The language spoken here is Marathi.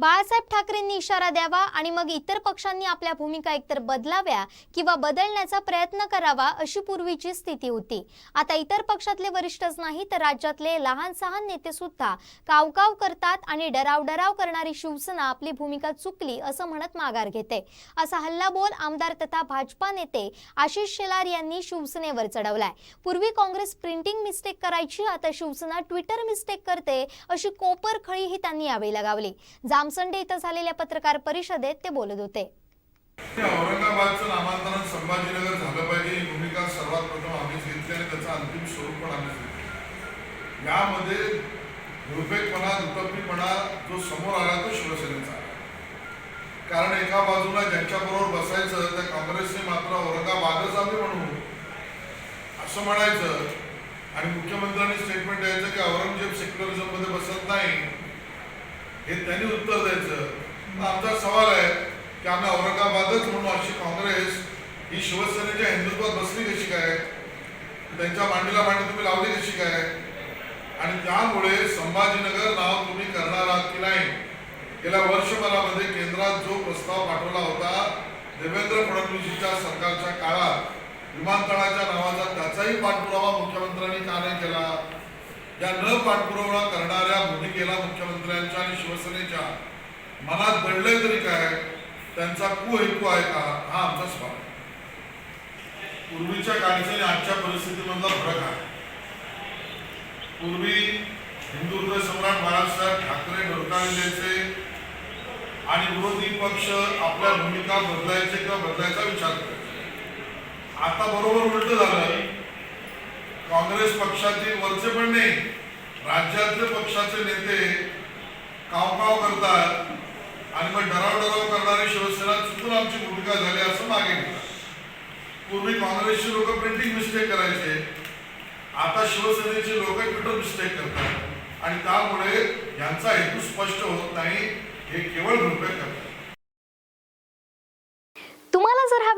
बाळासाहेब ठाकरेंनी इशारा द्यावा आणि मग इतर पक्षांनी आपल्या भूमिका एकतर बदलाव्या किंवा बदलण्याचा प्रयत्न करावा अशी पूर्वीची स्थिती होती. आता इतर पक्षातले वरिष्ठच नाही तर राज्यातले लहान सहान नेते सुद्धा कावकाव करतात आणि डराव डराव करणारी शिवसेना आपली भूमिका चुकली असं म्हणत माघार घेते. असा हल्लाबोल आमदार तथा भाजपा नेते आशिष शेलार यांनी शिवसेनेवर चढवलाय. पूर्वी काँग्रेस प्रिंटिंग मिस्टेक करायची आता शिवसेना ट्विटर मिस्टेक करते अशी कोपर खळीही त्यांनी यावेळी लगावली. जाम जामसंडे इथं झालेल्या पत्रकार परिषदेत ते बोलत होते. औरंगाबादचं नामांतरण संभाजीनगर झालं पाहिजे ही भूमिका सर्वात प्रथम आम्हीच घेतली आणि त्याचं अंतिम स्वरूप पण आम्हीच घेतलं. यामध्ये निर्भीकपणा दुटप्पीपणा जो समोर आला तो शिवसेनेचा आला. कारण एका बाजूला ज्यांच्याबरोबर बसायचं त्या काँग्रेसने मात्र औरंगाबादच आम्ही म्हणू असं म्हणायचं. आणि मुख्यमंत्र्यांनी स्टेटमेंट द्यायचं की औरंगजेब सेक्युलरिझममध्ये बसत नाही. हे त्यांनी उत्तर द्यायचं. मग आमचा सवाल आहे की आम्ही औरंगाबादच म्हणून अशी काँग्रेस ही शिवसेनेच्या हिंदुत्वात बसली कशी काय? त्यांच्या मांडीला मांडी तुम्ही लावली कशी काय? आणि त्यामुळे संभाजीनगर नाव तुम्ही करणार आहात की नाही? गेल्या वर्षभरामध्ये केंद्रात जो प्रस्ताव पाठवला होता देवेंद्र फडणवीसच्या सरकारच्या काळात विमानतळाच्या नावाचा त्याचाही पाठपुरावा मुख्यमंत्र्यांनी काल या न पाठपुरावा करणाऱ्या भूमिकेला मुख्यमंत्र्यांच्या आणि शिवसेनेच्या मनात दडलंय तरी काय? त्यांचा कुहेतू आहे का? हा आमचा सवाल पूर्वीच्या काळीचा आणि आजच्या परिस्थितीमधला फरक आहे. पूर्वी हिंदू हृदय सम्राट बाळासाहेब ठाकरे डोरकाळलेचे आणि विरोधी पक्ष आपल्या भूमिका बदलायचे किंवा बदलायचा विचार करायचे. आता बरोबर उलट काँग्रेस पक्षातील वरचे पण नाही राज्यातले पक्षाचे नेते कावकाव करतात आणि मग डराव डराव करणारी शिवसेना चुकून आमची भूमिका झाली असं मागे घेतात. पूर्वी काँग्रेसचे लोक प्रिंटिंग मिस्टेक करायचे. आता शिवसेनेचे लोक ट्विटर मिस्टेक करतात. आणि त्यामुळे यांचा हेतू स्पष्ट होत नाही हे केवळ रुपये करतात.